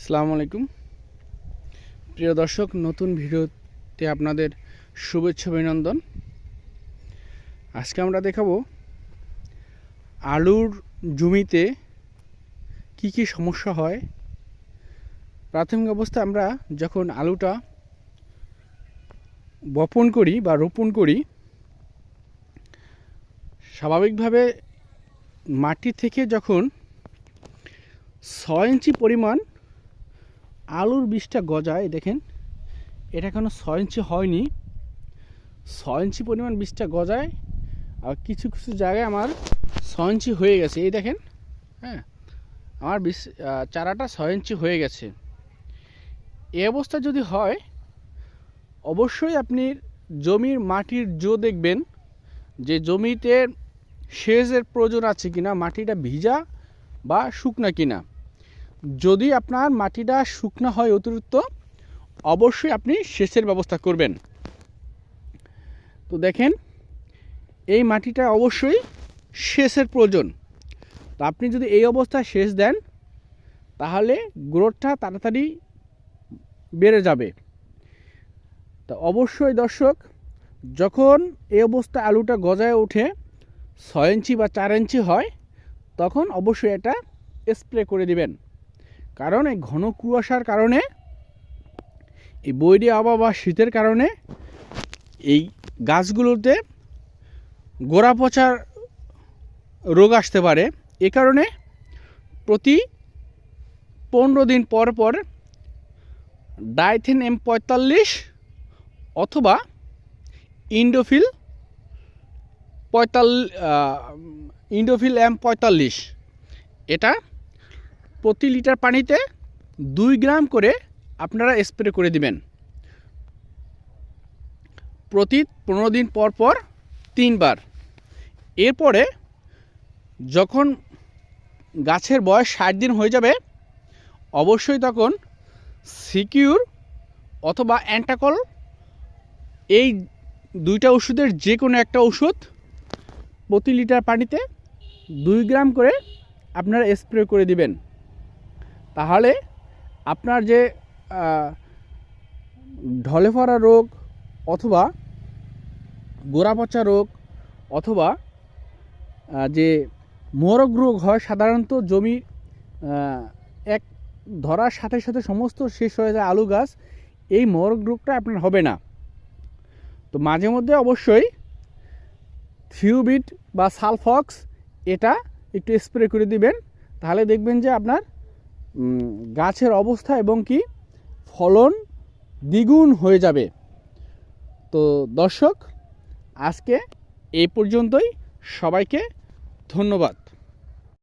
আসসালামু আলাইকুম। প্রিয় দর্শক, নতুন ভিডিওতে আপনাদের শুভেচ্ছা অভিনন্দন। আজকে আমরা দেখাবো আলুর জমিতে কি কি সমস্যা হয়। প্রাথমিক অবস্থায় আমরা যখন আলুটা বপন করি বা রোপণ করি, স্বাভাবিকভাবে মাটি থেকে যখন ছয় ইঞ্চি পরিমাণ আলুর বীজটা গজায়, দেখেন, এটা এখনও ছয় ইঞ্চি হয়নি। ছয় ইঞ্চি পরিমাণ বীজটা গজায়, আর কিছু কিছু জায়গায় আমার ছয় ইঞ্চি হয়ে গেছে। এই দেখেন হ্যাঁ আমার বীজ চারাটা ছয় ইঞ্চি হয়ে গেছে। এ অবস্থা যদি হয়, অবশ্যই আপনি জমির মাটির জো দেখবেন, যে জমিতে সেচের প্রয়োজন আছে কিনা, মাটিটা ভিজা বা শুকনা কিনা। যদি আপনার মাটিটা শুকনা হয় অতিরিক্ত, অবশ্যই আপনি সেচের ব্যবস্থা করবেন। তো দেখেন, এই মাটিটা অবশ্যই সেচের প্রয়োজন। তো আপনি যদি এই অবস্থায় সেচ দেন, তাহলে গ্রোথটা তাড়াতাড়ি বেড়ে যাবে। তো অবশ্যই দর্শক, যখন এই অবস্থায় আলুটা গজায় ওঠে, ছয় ইঞ্চি বা চার ইঞ্চি হয়, তখন অবশ্যই এটা স্প্রে করে দিবেন। কারণ এই ঘন কুয়াশার কারণে, এই বৈরি আবহাওয়া বা শীতের কারণে এই গাছগুলোতে গোড়া পচার রোগ আসতে পারে। এ কারণে প্রতি পনেরো দিন পর পর ডাইথেন এম পঁয়তাল্লিশ অথবা ইন্ডোফিল পঁয়তাল্লিশ ইন্ডোফিল এম পঁয়তাল্লিশ। এটা প্রতি লিটার পানিতে দুই গ্রাম করে আপনারা স্প্রে করে দিবেন। প্রতি পনেরো দিন পর পর তিনবার। এরপরে যখন গাছের বয়স ষাট দিন হয়ে যাবে, অবশ্যই তখন সিকিউর অথবা অ্যান্টাকল এই দুইটা ওষুধের যে কোনো একটা ওষুধ প্রতি লিটার পানিতে দুই গ্রাম করে আপনারা স্প্রে করে দিবেন। তাহলে আপনার যে ঢলে পড়া রোগ অথবা গোড়া পচা রোগ অথবা যে মোরগ রোগ হয় সাধারণত জমি এক ধরার সাথে সাথে সমস্ত শেষ হয়ে যায় আলু গাছ, এই মোরগ রোগটা আপনার হবে না। তো মাঝে মধ্যে অবশ্যই থিউবিট বা সালফক্স এটা একটু স্প্রে করে দিবেন, তাহলে দেখবেন যে আপনার গাছের অবস্থা এবং কি ফলন দ্বিগুণ হয়ে যাবে। তো দর্শক, আজকে এ পর্যন্তই। সবাইকে ধন্যবাদ।